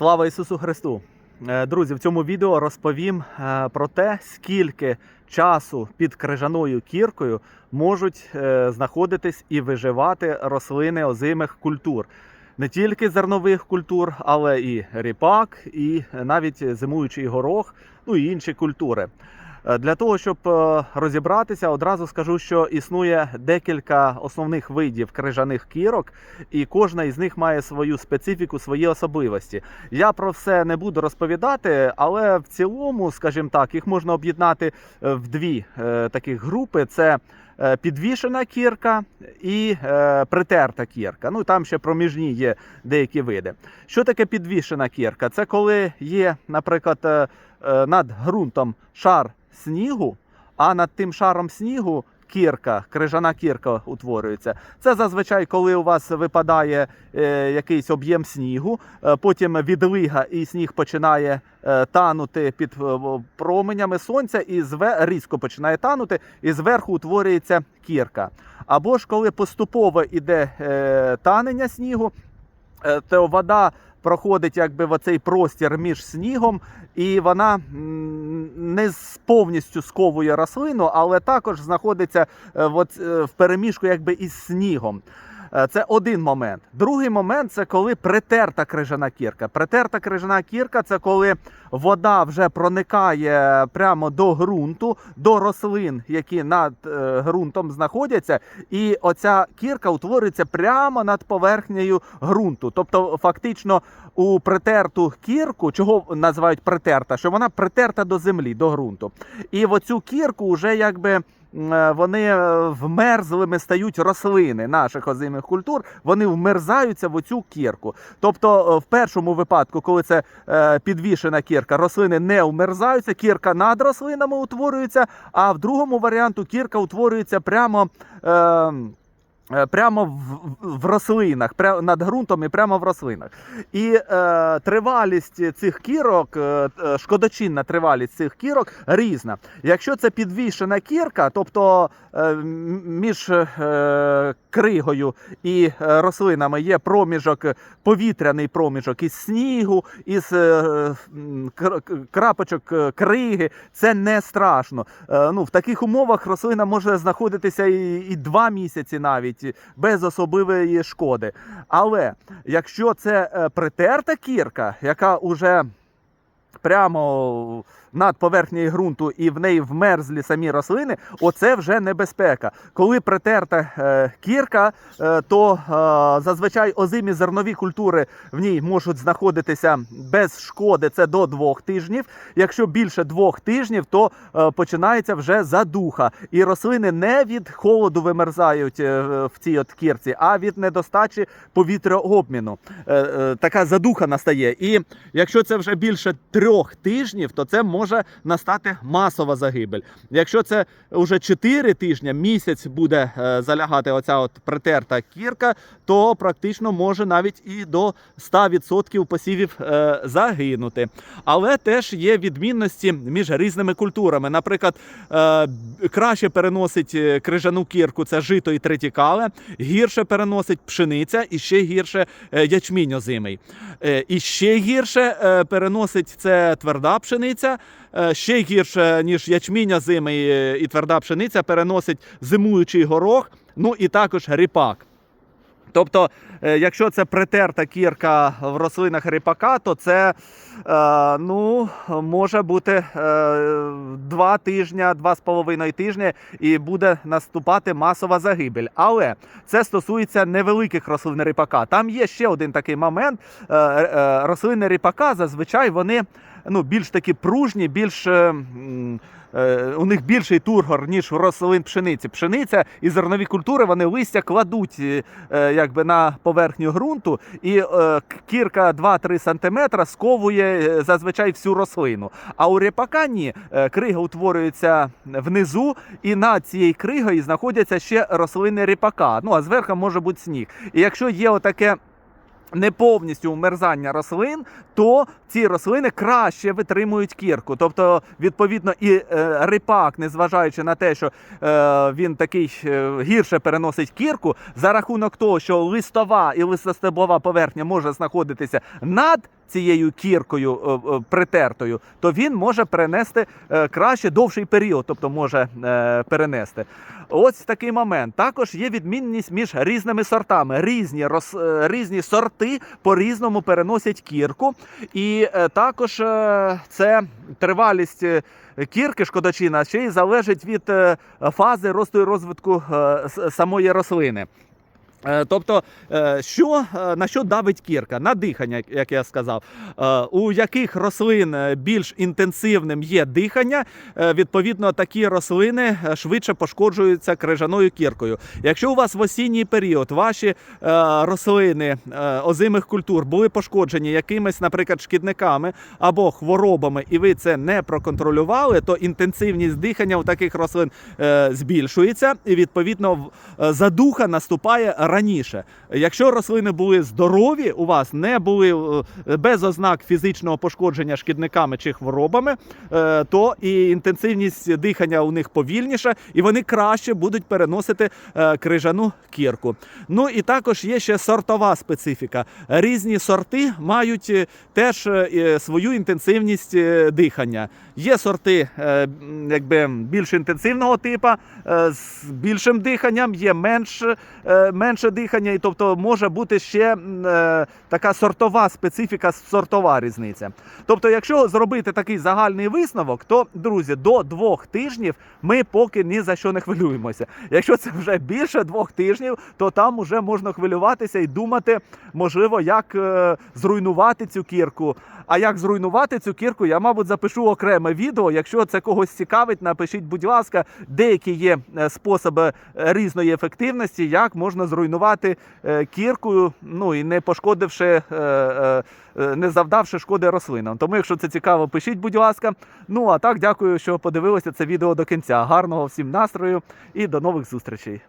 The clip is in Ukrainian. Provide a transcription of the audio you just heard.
Слава Ісусу Христу! Е, Друзі, в цьому відео розповім е, про те, скільки часу під крижаною кіркою можуть е, знаходитись і виживати рослини озимих культур. Не тільки зернових культур, але і ріпак, і навіть зимуючий горох, ну і інші культури. Е, Для того, щоб е, розібратися, одразу скажу, що існує декілька основних видів крижаних кірок, і кожна із них має свою специфіку, свої особливості. Я про все не буду розповідати, але в цілому, скажімо так, їх можна об'єднати е, в дві таких групи: це підвішена кірка і притерта кірка. Ну там ще проміжні є деякі види. Що таке підвішена кірка? Це коли є, наприклад, над ґрунтом шар снігу, а над тим шаром снігу кірка, крижана кірка утворюється. Це зазвичай, коли у вас випадає е, якийсь об'єм снігу, е, потім відлига і сніг починає е, танути під е, променями сонця, і зве, різко починає танути, і зверху утворюється кірка. Або ж коли поступово йде е, танення снігу, то вода проходить якби в оцей простір між снігом, і вона не повністю сковує рослину, але також знаходиться е, е, в переміжку якби із снігом. Е, Це один момент. Другий момент це коли притерта крижана кірка. Притерта крижана кірка це коли вода вже проникає прямо до ґрунту, до рослин, які над е, ґрунтом знаходяться, і оця кірка утворюється прямо над поверхнею ґрунту. Тобто, фактично, у притерту кірку, чого називають притерта, що вона притерта до землі, до ґрунту. І в оцю кірку вже якби. Е, Вони е, вмерзлими стають рослини наших озимих культур, вони вмерзаються в оцю кірку. Тобто, е, в першому випадку, коли це підвішена кірка, рослини не вмерзаються, кірка над рослинами утворюється, а в другому варіанту кірка утворюється прямо. Е, е, Прямо в, в рослинах, прямо над ґрунтом і прямо в рослинах. І е, тривалість цих кірок, е, е, шкодочинна тривалість цих кірок різна. Якщо це підвішена кірка, тобто е, між е, кригою і е, рослинами є проміжок, повітряний проміжок із снігу, із е, крапочок е, криги, це не страшно. Е, ну, в таких умовах рослина може знаходитися і, і два місяці навіть без особливої шкоди. Але якщо це е, притерта кірка, яка уже прямо над поверхнею ґрунту і в неї вмерзлі самі рослини, оце вже небезпека. Коли притерта е, кірка, е, то е, зазвичай озимі зернові культури в ній можуть знаходитися без шкоди. Це до двох тижнів. Якщо більше двох тижнів, то починається вже задуха. І рослини не від холоду вимерзають в цій от кірці, а від недостачі повітряобміну. Е, така задуха настає. І якщо це вже більше трьох тижнів, то це може настати масова загибель. Якщо це вже 4 тижні, місяць буде е, залягати оця от притерта кірка, то практично може навіть і до 100% посівів е, загинути. Але теж є відмінності між різними культурами. Наприклад, е, краще переносить крижану кірку це жито і третікале, гірше переносить пшениця і ще гірше ячмінь озимий. І ще гірше переносить це тверда пшениця. е, Ще гірше, ніж ячмінь озимий е, і тверда пшениця, переносить зимуючий горох, ну і також ріпак. Тобто, е, якщо це притерта кірка в рослинах ріпака, то це е, ну, може бути два тижні, два з половиною тижні, і буде наступати масова загибель. Але це стосується невеликих рослин ріпака. Там є ще один такий момент. Рослини ріпака зазвичай вони ну, більш такі пружні, більш. е, е, У них більший тургор, ніж у рослин пшениці. Пшениця і зернові культури вони листя кладуть е, якби на поверхню ґрунту, і е, кірка 2-3 см сковує зазвичай всю рослину. А у ріпака ні, крига утворюється внизу, і над цією кригою знаходяться ще рослини ріпака. Ну а зверху може бути сніг. І якщо є отаке не повністю умерзання рослин, то ці рослини краще витримують кірку. Тобто, відповідно, і е, рипак, незважаючи на те, що е, він такий е, гірше переносить кірку, за рахунок того, що листова і листостеблова поверхня може знаходитися над цією кіркою е, е, притертою, то він може перенести е, краще довший період, тобто може перенести. Ось такий момент. Також є відмінність між різними сортами. Різні, роз, різні сорти по-різному переносять кірку. І також це тривалість кірки шкодочина ще й залежить від фази росту і розвитку самої рослини. Е, Тобто, е, що, е, на що давить кірка? На дихання, як- я сказав. У яких рослин більш інтенсивним є дихання, відповідно, такі рослини швидше пошкоджуються крижаною кіркою. Якщо у вас в осінній період ваші рослини озимих культур були пошкоджені якимись, наприклад, шкідниками або хворобами, і ви це не проконтролювали, то інтенсивність дихання у таких рослин збільшується, і відповідно задуха наступає раніше. Якщо рослини були здорові, у вас не були е, без ознак фізичного пошкодження шкідниками чи хворобами, е, то і інтенсивність дихання у них повільніша, і вони краще будуть переносити е, крижану кірку. Ну і також є ще сортова специфіка. Різні сорти мають теж свою інтенсивність дихання. Є сорти якби більш інтенсивного типу, з більшим диханням, є менш, е, менше дихання, і тобто може бути ще е, така сортова специфіка, сортова різниця. Тобто, якщо зробити такий загальний висновок, то друзі, до двох тижнів ми поки ні за що не хвилюємося. Якщо це вже більше двох тижнів, то там вже можна хвилюватися і думати, можливо, як е, зруйнувати цю кірку. А як зруйнувати цю кірку, я, мабуть, запишу окреме відео. Якщо це когось цікавить, напишіть, будь ласка, деякі є е, способи е, різної ефективності, як можна зруйнувати е, кіркою, ну і не пошкодивши, е, е, не завдавши шкоди рослинам. Тому, якщо це цікаво, пишіть, будь ласка. Ну а так, дякую, що подивилися це відео до кінця. Гарного всім настрою і до нових зустрічей.